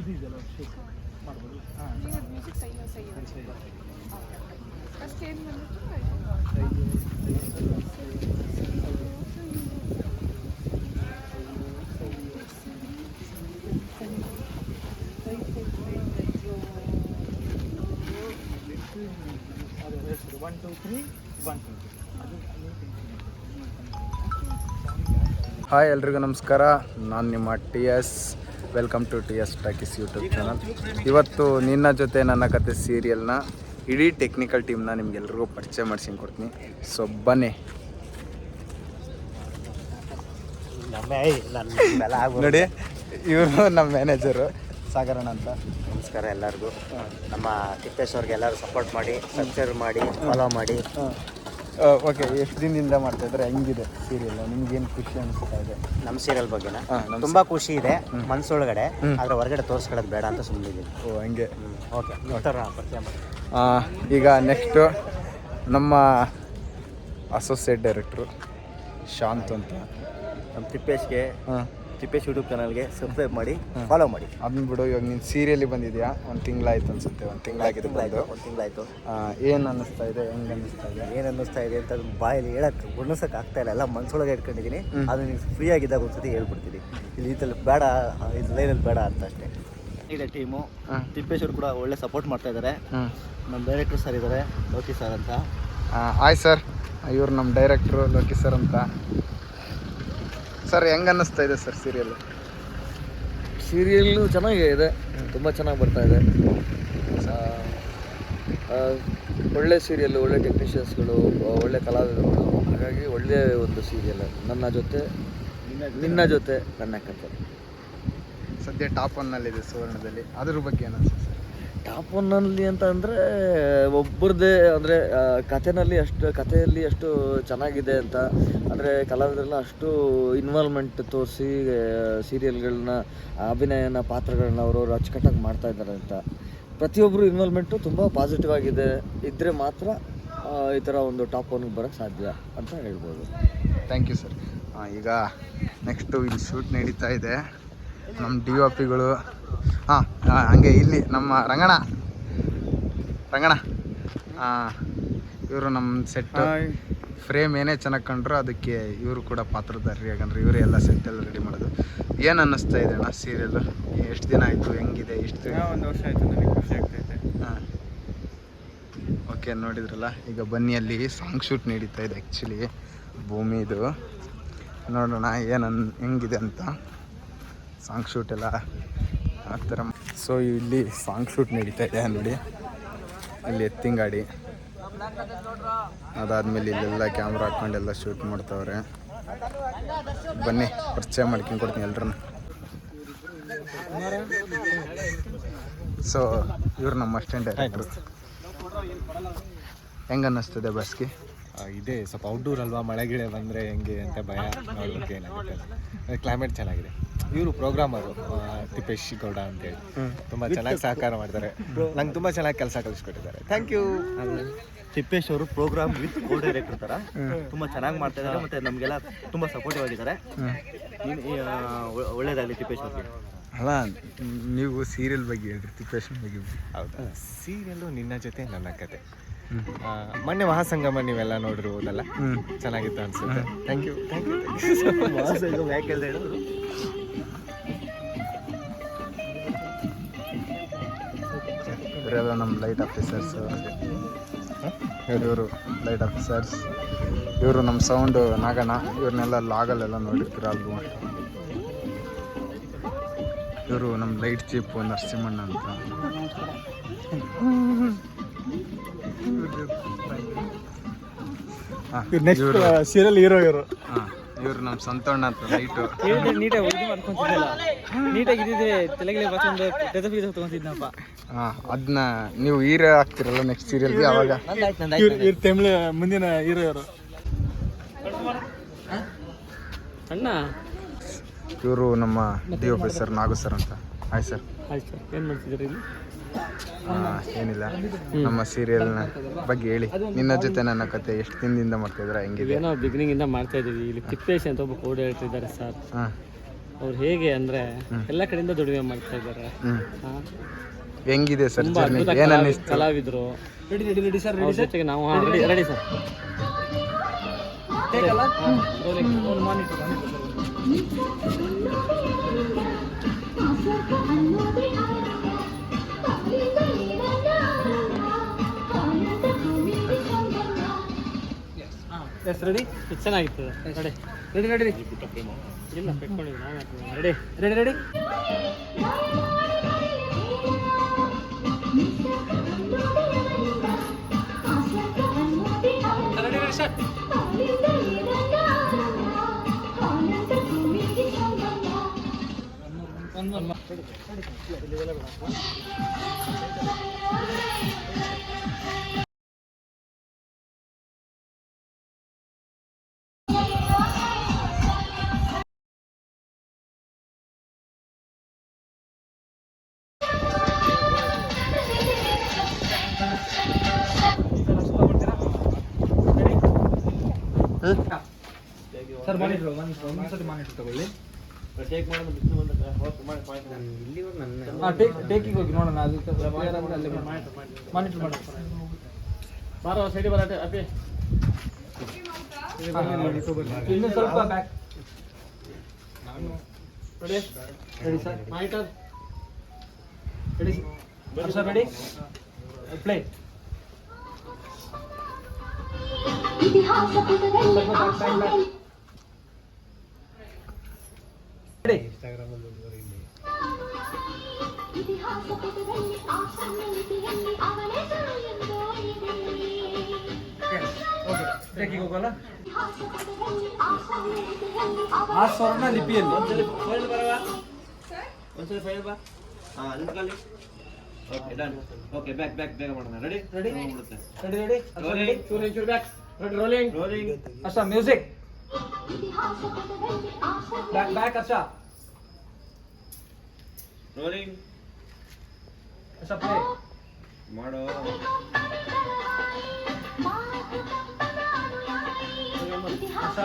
ಇದೆಯಲ್ಲ shake one two three one two hi ಎಲ್ರಿಗೂ ನಮಸ್ಕಾರ. ನಾನು ನಿಮ್ಮ T S welcome to T S talkies YouTube channel. ಇವತ್ತು ನಿನ್ನ ಜೊತೆ ನನ್ನ ಕತೆ ಸೀರಿಯಲ್ನ ಇಡೀ ಟೆಕ್ನಿಕಲ್ ಟೀಮ್ನ ನಿಮ್ಗೆಲ್ರಿಗೂ ಪರಿಚಯ ಮಾಡಿಸಿ ಕೊಡ್ತೀನಿ. ಸೊ ಬನ್ನಿ. ನೋಡಿ ಇವರು ನಮ್ಮ ಮ್ಯಾನೇಜರು ಸಾಗರಣ ಅಂತ. ನಮಸ್ಕಾರ ಎಲ್ಲರಿಗೂ. ನಮ್ಮ ತಿಪ್ಪೇಶ್ ಅವ್ರಿಗೆ ಎಲ್ಲರೂ ಸಪೋರ್ಟ್ ಮಾಡಿ ಸಬ್ಸ್ಕ್ರೈಬ್ ಮಾಡಿ ಫಾಲೋ ಮಾಡಿ. ಓಕೆ ಎಷ್ಟು ದಿನದಿಂದ ಮಾಡ್ತಾ ಇದ್ದಾರೆ? ಹೆಂಗಿದೆ ಸೀರಿಯಲ್ ನಿಮ್ಗೇನು ಖುಷಿ ಅನಿಸ್ತಾ ಇದೆ? ನಮ್ಮ ಸೀರಿಯಲ್ ಬಗ್ಗೆನ? ತುಂಬಾ ಖುಷಿ ಇದೆ ಮನ್ಸೊಳಗಡೆ. ಆದ್ರೆ ಹೊರಗಡೆ ತೋರಿಸ್ಕೊಳ್ಳೋದು ಬೇಡ ಅಂತ ಸುಮ್ಮನಿದ್ದೀನಿ ಓ ಹಂಗೆ. ಓಕೆ ಪರಿಚಯ ಮಾಡಿ. ಈಗ ನೆಕ್ಸ್ಟು ನಮ್ಮ ಅಸೋಸಿಯೇಟ್ ಡೈರೆಕ್ಟ್ರು ಶಾಂತ್ ಅಂತ. ನಮ್ಮ ತಿಪ್ಪೇಶ್ಗೆ ಹಾಂ. ತಿಪ್ಪೇಶ್ ಯೂಟ್ಯೂಬ್ ಚಾನಲ್ಗೆ ಸಬ್ಸ್ಕ್ರೈಬ್ ಮಾಡಿ ಫಾಲೋ ಮಾಡಿ. ಅದನ್ನ ಬಿಡು ಇವಾಗ ನೀನು ಸೀರಿಯಲಿ ಬಂದಿದ್ಯಾ? ಒಂದು ತಿಂಗಳಾಯ್ತು ಅನ್ಸುತ್ತೆ ಒಂದು ತಿಂಗಳಾಗಿದೆ ಬಂದು. ಒಂದು ತಿಂಗಳಾಯ್ತು ಏನು ಅನ್ನಿಸ್ತಾ ಇದೆ ಹೆಂಗೆ ಅನ್ನಿಸ್ತಾ ಇದೆ? ಏನು ಅನ್ನಿಸ್ತಾ ಇದೆ ಅಂತ ಬಾಯಲ್ಲಿ ಹೇಳಕ್ಕೆ ಗುಣಿಸಕ್ಕೆ ಆಗ್ತಾ ಇಲ್ಲ. ಎಲ್ಲ ಮನ್ಸೊಳಗೆ ಇಟ್ಕೊಂಡಿದ್ದೀನಿ. ಅದು ನೀವು ಫ್ರೀ ಆಗಿದ್ದಾಗ ಒಂದ್ಸತಿ ಹೇಳ್ಬಿಡ್ತೀನಿ. ಇಲ್ಲಿ ತಲೆ ಬೇಡ ಇದು ಲೈನಲ್ಲಿ ಬೇಡ ಅಂತ ಅಷ್ಟೇ. ಇದೆ ಟೀಮು ತಿಪ್ಪೇಶ್ ಅವ್ರು ಕೂಡ ಒಳ್ಳೆ ಸಪೋರ್ಟ್ ಮಾಡ್ತಾ ಇದ್ದಾರೆ ನಮ್ಮ ಡೈರೆಕ್ಟರ್ ಸರ್ ಇದ್ದಾರೆ ಲೋಕಿ ಸರ್ ಅಂತ. ಆಯ್ ಸರ್ ಇವ್ರು ನಮ್ಮ ಡೈರೆಕ್ಟ್ರು ಲೋಕಿ ಸರ್ ಅಂತ. ಸರ್ ಹೆಂಗೆ ಅನ್ನಿಸ್ತಾ ಇದೆ ಸರ್ ಸೀರಿಯಲ್ ಸೀರಿಯಲ್ಲು ಚೆನ್ನಾಗೇ ಇದೆ ತುಂಬ ಚೆನ್ನಾಗಿ ಬರ್ತಾ ಇದೆ. ಒಳ್ಳೆ ಸೀರಿಯಲ್ಲು ಒಳ್ಳೆ ಟೆಕ್ನಿಷಿಯನ್ಸ್ಗಳು ಒಳ್ಳೆ ಕಲಾವಿದರುಗಳು. ಹಾಗಾಗಿ ಒಳ್ಳೆಯ ಒಂದು ಸೀರಿಯಲ್ ನನ್ನ ಜೊತೆ ನಿನ್ನ ಜೊತೆ ನನ್ನ ಕಥೆ ಸದ್ಯ ಟಾಪ್ ಒನ್ನಲ್ಲಿದೆ ಸುವರ್ಣದಲ್ಲಿ. ಅದ್ರ ಬಗ್ಗೆ ಏನು ಸರ್ ಟಾಪ್ ಒನ್ನಲ್ಲಿ ಅಂತ ಅಂದರೆ ಒಬ್ಬರದೇ ಅಂದರೆ ಕಥೆನಲ್ಲಿ ಅಷ್ಟು, ಕಥೆಯಲ್ಲಿ ಅಷ್ಟು ಚೆನ್ನಾಗಿದೆ ಅಂತ. ಅಂದರೆ ಕಲಾವಿದರೆಲ್ಲ ಅಷ್ಟು ಇನ್ವಾಲ್ವ್ಮೆಂಟ್ ತೋರಿಸಿ ಸೀರಿಯಲ್ಗಳನ್ನ ಅಭಿನಯನ ಪಾತ್ರಗಳನ್ನ ಅವರು ಅಚ್ಚುಕಟ್ಟಾಗಿ ಮಾಡ್ತಾ ಇದ್ದಾರೆ ಅಂತ. ಪ್ರತಿಯೊಬ್ಬರು ಇನ್ವಾಲ್ವ್ಮೆಂಟು ತುಂಬ ಪಾಸಿಟಿವ್ ಆಗಿದೆ. ಇದ್ದರೆ ಮಾತ್ರ ಈ ಥರ ಒಂದು ಟಾಪ್ ಒನ್ಗೆ ಬರೋಕ್ಕೆ ಸಾಧ್ಯ ಅಂತ ಹೇಳ್ಬೋದು. ಥ್ಯಾಂಕ್ ಯು ಸರ್ ಈಗ ನೆಕ್ಸ್ಟು ಇಲ್ಲಿ ಶೂಟ್ ನಡೀತಾ ಇದೆ. ನಮ್ಮ ಡಿ ಒ ಪಿಗಳು ಹಾಂ ಹಂಗೆ ಇಲ್ಲಿ ನಮ್ಮ ರಂಗಣ ರಂಗಣ ಇವರು ನಮ್ಮ ಸೆಟ್ ಫ್ರೇಮ್ ಏನೇ ಚೆನ್ನಾಗಿ ಕಂಡ್ರು ಅದಕ್ಕೆ ಇವರು ಕೂಡ ಪಾತ್ರಧಾರಿ ಯಾಕಂದ್ರೆ ಇವರೇ ಎಲ್ಲ ಸೆಟ್ ಎಲ್ಲ ರೆಡಿ ಮಾಡೋದು. ಏನು ಅನ್ನಿಸ್ತಾ ಇದೆ ಅಣ್ಣ ಸೀರಿಯಲ್ ಎಷ್ಟು ದಿನ ಆಯಿತು ಹೆಂಗಿದೆ ಎಷ್ಟು ಒಂದು ವರ್ಷ ಆಯಿತು ನನಗೆ ಖುಷಿ ಆಗ್ತೈತೆ. ಹಾಂ. ಓಕೆ ನೋಡಿದ್ರಲ್ಲ ಈಗ ಬನ್ನಿ ಅಲ್ಲಿ ಸಾಂಗ್ ಶೂಟ್ ನಡೀತಾ ಇದೆ ಆ್ಯಕ್ಚುಲಿ ಭೂಮಿದು. ನೋಡೋಣ ಏನನ್ ಹೆಂಗಿದೆ ಅಂತ. ಸಾಂಗ್ ಶೂಟ್ ಎಲ್ಲ ಆ ಥರ ಸೊ ಇಲ್ಲಿ ಸಾಂಗ್ ಶೂಟ್ ನಡೀತಾ ಇದೆ ನೋಡಿ. ಅಲ್ಲಿ ಎತ್ತಿಂಗಾಡಿ ಅದಾದಮೇಲೆ ಇಲ್ಲೆಲ್ಲ ಕ್ಯಾಮ್ರಾ ಹಾಕ್ಕೊಂಡೆಲ್ಲ ಶೂಟ್ ಮಾಡ್ತಾವ್ರೆ. ಬನ್ನಿ, ಪರಿಚಯ ಮಾಡ್ಕೊಂಡು ಕೊಡ್ತೀನಿ ಎಲ್ರನ್ನ. ಸೊ ಇವ್ರು ನಮ್ಮ ಅಸ್ಟೆಂಟ್ ಡೈರೆಕ್ಟ್ರು ಹೆಂಗೆ ಅನ್ನಿಸ್ತದೆ ಬಸ್ಗೆ? ಇದೆ. ಸ್ವಲ್ಪ ಔಟ್ಡೋರ್ ಅಲ್ವಾ? ಮಳೆ ಗಿಳೆ ಬಂದರೆ ಹೆಂಗೆ ಅಂತ ಭಯ ನೋಡೋದಕ್ಕೆ ಏನಾಗುತ್ತೆ ಕ್ಲೈಮೇಟ್ ಚೆನ್ನಾಗಿದೆ. ಇವರು ಪ್ರೋಗ್ರಾಮರು ತಿಪ್ಪೇಶ್ ಗೌಡ ಅಂತೇಳಿ ತುಂಬ ಚೆನ್ನಾಗಿ ಸಹಕಾರ ಮಾಡ್ತಾರೆ. ನಂಗೆ ತುಂಬ ಚೆನ್ನಾಗಿ ಕೆಲಸ ಕಲಿಸ್ಕೊಟ್ಟಿದ್ದಾರೆ. ಥ್ಯಾಂಕ್ ಯು ತಿಪ್ಪೇಶ್ ಅವರು ಪ್ರೋಗ್ರಾಮ್ ವಿತ್ ಕೋ ಡೈರೆಕ್ಟರ್ ತರ ತುಂಬಾ ಚೆನ್ನಾಗಿ ಮಾಡ್ತಾ ಇದ್ದಾರೆ ಮತ್ತೆ ನಮಗೆಲ್ಲ ತುಂಬ ಸಪೋರ್ಟಿವ್ ಆಗಿದ್ದಾರೆ. ಒಳ್ಳೇದಾಗಲಿ ತಿಪ್ಪೇಶ್ ಅವ್ರಿಗೆ. ಅಲ್ಲ ನೀವು ಸೀರಿಯಲ್ ಬಗ್ಗೆ ಹೇಳ್ರಿ ತಿಪ್ಪೇಶ್ ಬಗ್ಗೆ. ಹೌದಾ? ಸೀರಿಯಲ್ಲು ನಿನ್ನ ಜೊತೆ ನನ್ನ ಕತೆ. ಮೊನ್ನೆ ಮಹಾಸಂಗಮ ನೀವೆಲ್ಲ ನೋಡಿರ್ಬೋದಲ್ಲ ಚೆನ್ನಾಗಿತ್ತು ಅನ್ಸುತ್ತೆ. ಥ್ಯಾಂಕ್ ಯು ಥ್ಯಾಂಕ್ ಯು ಯಾಕೆ? ಇವರೆಲ್ಲ ನಮ್ಮ ಲೈಟ್ ಆಫೀಸರ್ಸ್ ಇವರು ಲೈಟ್ ಆಫೀಸರ್ಸ್ ಇವರು ನಮ್ಮ ಸೌಂಡು ನಾಗಣ್ಣ ಇವ್ರನ್ನೆಲ್ಲ ಲಾಗಲ್ಲೆಲ್ಲ ನೋಡಿರ್ತೀರ ಅಲ್ವ? ಇವರು ನಮ್ಮ ಲೈಟ್ ಚೀಪು ನರಸಿಂಹಣ್ಣ ಅಂತ. ನೆಕ್ಸ್ಟ್ ಸೀರಿಯಲ್ ಹೀರೋ ಇವರು ಹಾಂ ಇವ್ರು ನಮ್ಮ ಸಂತೋಣ ಅಂತ ನೈಟು. ನೀಟಾಗಿ ಉಳಿದು ಮಾಡ್ಕೊಂತಿದ್ದಲ್ಲ. ನೀಟಾಗಿ ಇದ್ದಿದ್ರೆ ತಲೆಗೆ ಬಸ್ಸೊಂದು ಟೆದ ಫೀಸ್ ತೊಗೊಂತಿದ್ನಪ್ಪ. ಹಾಂ ಅದನ್ನ ನೀವು ಹೀರೋ ಆಗ್ತಿರಲ್ಲ ನೆಕ್ಸ್ಟ್ ಸೀರಿಯಲ್ಗೆ ಅವಾಗ. ಇವ್ರು ತಮಿಳು ಮುಂದಿನ ಹೀರೋ ಇವರು. ಅಣ್ಣ. ಇವರು ನಮ್ಮ D O P sir Nagu sir ಅಂತ. ಹಾಯ್ ಸರ್ ಆಯ್ತು ಸರ್ ಏನು ಮಾಡ್ತಿದ್ದೀರಿ ಇಲ್ಲಿ? ಏನಿಲ್ಲ. ನಮ್ಮ ಸೀರಿಯಲ್ನ ಬಗ್ಗೆ ಹೇಳಿ. ನಿನ್ನ ಜೊತೆ ನನ್ನ ಕತೆ ಎಷ್ಟು ದಿನದಿಂದ ಮಾಡ್ತಿದ್ರ ಹೆಂಗಿದೆ? ಏನೋ ಬಿಗಿನಿಂಗ್ ಇಂದ ಮಾಡ್ತಾ ಇದೀವಿ ಇಲ್ಲಿ ತಿಪ್ಪೇಶ್ ಅಂತ ಒಬ್ಬ ಕೋಡ್ ಹೇಳ್ತಿದ್ದಾರೆ ಸರ್ ಅವ್ರು ಹೇಗೆ ಅಂದ್ರೆ ಎಲ್ಲ ಕಡೆಯಿಂದ ದುಡಿಮೆ ಮಾಡ್ತಾ ಇದ್ದಾರೆ. ಹೆಂಗಿದೆ ಸರ್ ಕಲಾವಿದ್ರು ಏನ್ ಅನ್ನಿಸ್ತು? ಜೊತೆಗೆ ನಾವು ಎಸ್ ರೆಡಿ ಚೆನ್ನಾಗಿತ್ತು ರೆಡಿ ರೆಡಿ ರೆಡಿ ಇಲ್ಲ ಪೆಟ್ಕೊಂಡಿದ್ದು ನಾವು ready ready ready ready ready sir sir monitor ಒಂದ್ಸತಿ ಮಾನಿಟ್ರು ತಗೊಳ್ಳಿ. ಟೇಕಿಗೆ ಹೋಗಿ ನೋಡೋಣ ಅದು ಕ್ಲಿಯರ್ ಅಂದ್ರೆ ಅಲ್ಲಿ ಮಾನಿಟ್ರ್ ಮಾಡೋಣ ಬಾರೋ ಸೈಡಿ ಬರ ಅಪ್ಪಿ. ಇನ್ನು ಸ್ವಲ್ಪ back ready ready sir monitor ready sir ready play ready okay ಟೇಕಿಗೆ ಹೋಗಲ್ಲ ಆ ಸ್ವರ್ಣ ಲಿಪಿಯಲ್ಲಿ. ಓಕೆ ಬ್ಯಾಕ್ ಬ್ಯಾಕ್ ಬೇಗ ಮಾಡೋಣ ready ready ready ready rolling ಚೂರು ಚೂರು ಬ್ಯಾಕ್ ರೆಡಿ ರೋಲಿಂಗ್ ರೋಲಿಂಗ್ ಅಷ್ಟ ಮ್ಯೂಸಿಕ್ ಬ್ಯಾಕ್ ಬ್ಯಾಕ್ ಅಷ್ಟ ರೋಲಿಂಗ್ ಅಷ್ಟ ಪ್ಲೇ ಮಾಡೋ ಅಷ್ಟ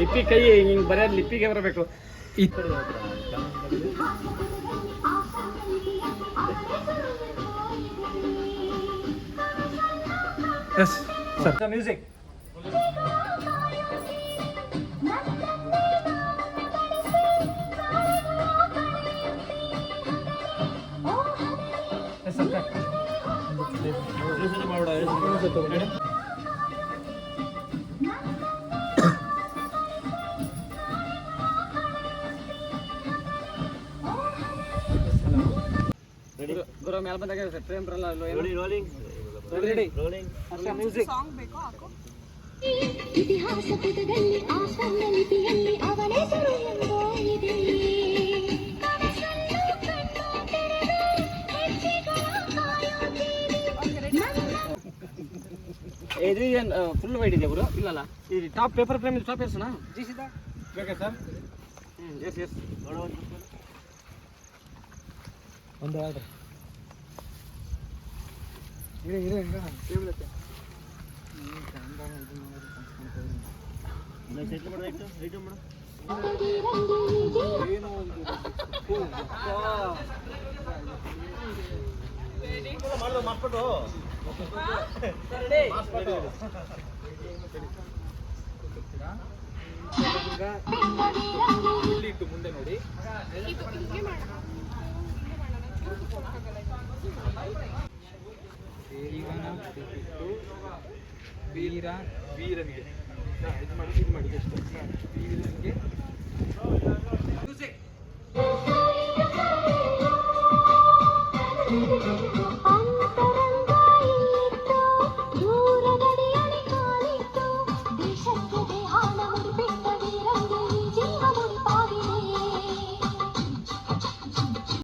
ಲಿಪಿ ಕೈ ಹಿಂಗೆ ಬರೆಯೋದು ಲಿಪಿಗೆ ಬರಬೇಕು. ಈ ಎಸ್ ಸರ್. ಮ್ಯೂಸಿಕ್ ಎಸ್ ಗುರು ಮೇಲೆ ಬಂದಾಗ ಟ್ರೈನ್ ಬರಲ್ಲ ರೋಲಿಂಗ್ ರೆಡಿ ರೋಲಿಂಗ್ ಬೇಕೋ ಮ್ಯೂಸಿಕ್ ಇತಿಹಾಸ ಪುಟದಲ್ಲಿ ಆ ಸಣ್ಣ ಲಿಪಿಯಲ್ಲಿ ಅವನೆಸರು ಎಂದೋ ಇದೆ. ಇದು ಏನು ಫುಲ್ ವೈಡ್ ಇದೆ ಗುರು? ಇಲ್ಲಲ್ಲ? ಇದು ಟಾಪ್ ಪೇಪರ್ ಫ್ರೇಮ್ ಟಾಪ್ ಎಸ್ನಾ ಜಿ ಸೀದಾ ಬೇಕಾ ಸರ್ ಹ್ಞೂ ಎಸ್ ಎಸ್ ಒಂದು ಆರ್ಡ್ರ್ ಇರೇ ಇರೇ ಟೇಬಲ್ ಐತೆ ಇತ್ತು ಮುಂದೆ ನೋಡಿ. ವೀರ ವೀರನಿಗೆ ಇದು ಮಾಡಿ ಇದು ಮಾಡಿ ಎಷ್ಟು ವೀರನಿಗೆ